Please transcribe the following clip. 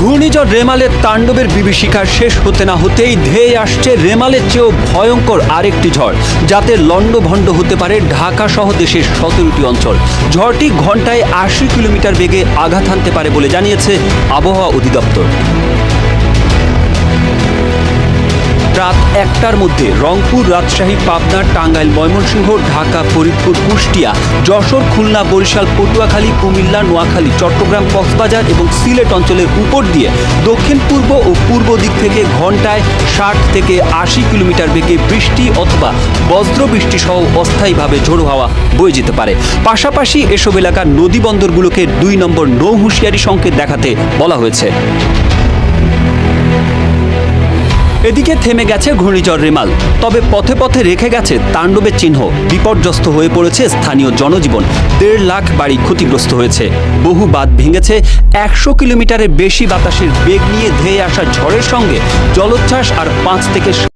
ঘূর্ণিঝড় রেমালের তাণ্ডবের বিভীষিকা শেষ হতে না হতেই ধেয়ে আসছে রেমালের চেয়েও ভয়ঙ্কর আরেকটি ঝড়, যাতে লণ্ডভণ্ড হতে পারে ঢাকা সহ দেশের সতেরোটি অঞ্চল। ঝড়টি ঘন্টায় আশি কিলোমিটার বেগে আঘাত হানতে পারে বলে জানিয়েছে আবহাওয়া অধিদপ্তর। রাত একটার মধ্যে রংপুর রাজশাহী, পাবনা, টাঙ্গাইল, ময়মনসিংহ, ঢাকা, ফরিদপুর, কুষ্টিয়া, যশোর, খুলনা, বরিশাল, পটুয়াখালী, কুমিল্লা, নোয়াখালী, চট্টগ্রাম, কক্সবাজার এবং সিলেট অঞ্চলের উপর দিয়ে দক্ষিণ, পূর্ব ও পূর্ব দিক থেকে ঘন্টায় ষাট থেকে আশি কিলোমিটার বেগে বৃষ্টি অথবা বজ্রবৃষ্টি সহ অস্থায়ীভাবে ঝোড়ো হাওয়া বয়ে যেতে পারে। পাশাপাশি এসব এলাকার নদী বন্দরগুলোকে দুই নম্বর নৌ হুঁশিয়ারি সংকেত দেখাতে বলা হয়েছে। এদিকে থেমে গেছে ঘূর্ণিঝড় রেমাল, তবে পথে পথে রেখে গেছে তাণ্ডবের চিহ্ন। বিপর্যস্ত হয়ে পড়েছে স্থানীয় জনজীবন। দেড় লাখ বাড়ি ক্ষতিগ্রস্ত হয়েছে। বহু বাঁধ ভেঙেছে। একশো কিলোমিটারের বেশি বাতাসের বেগ নিয়ে ধেয়ে আসা ঝড়ের সঙ্গে জলোচ্ছ্বাস আর পাঁচ থেকে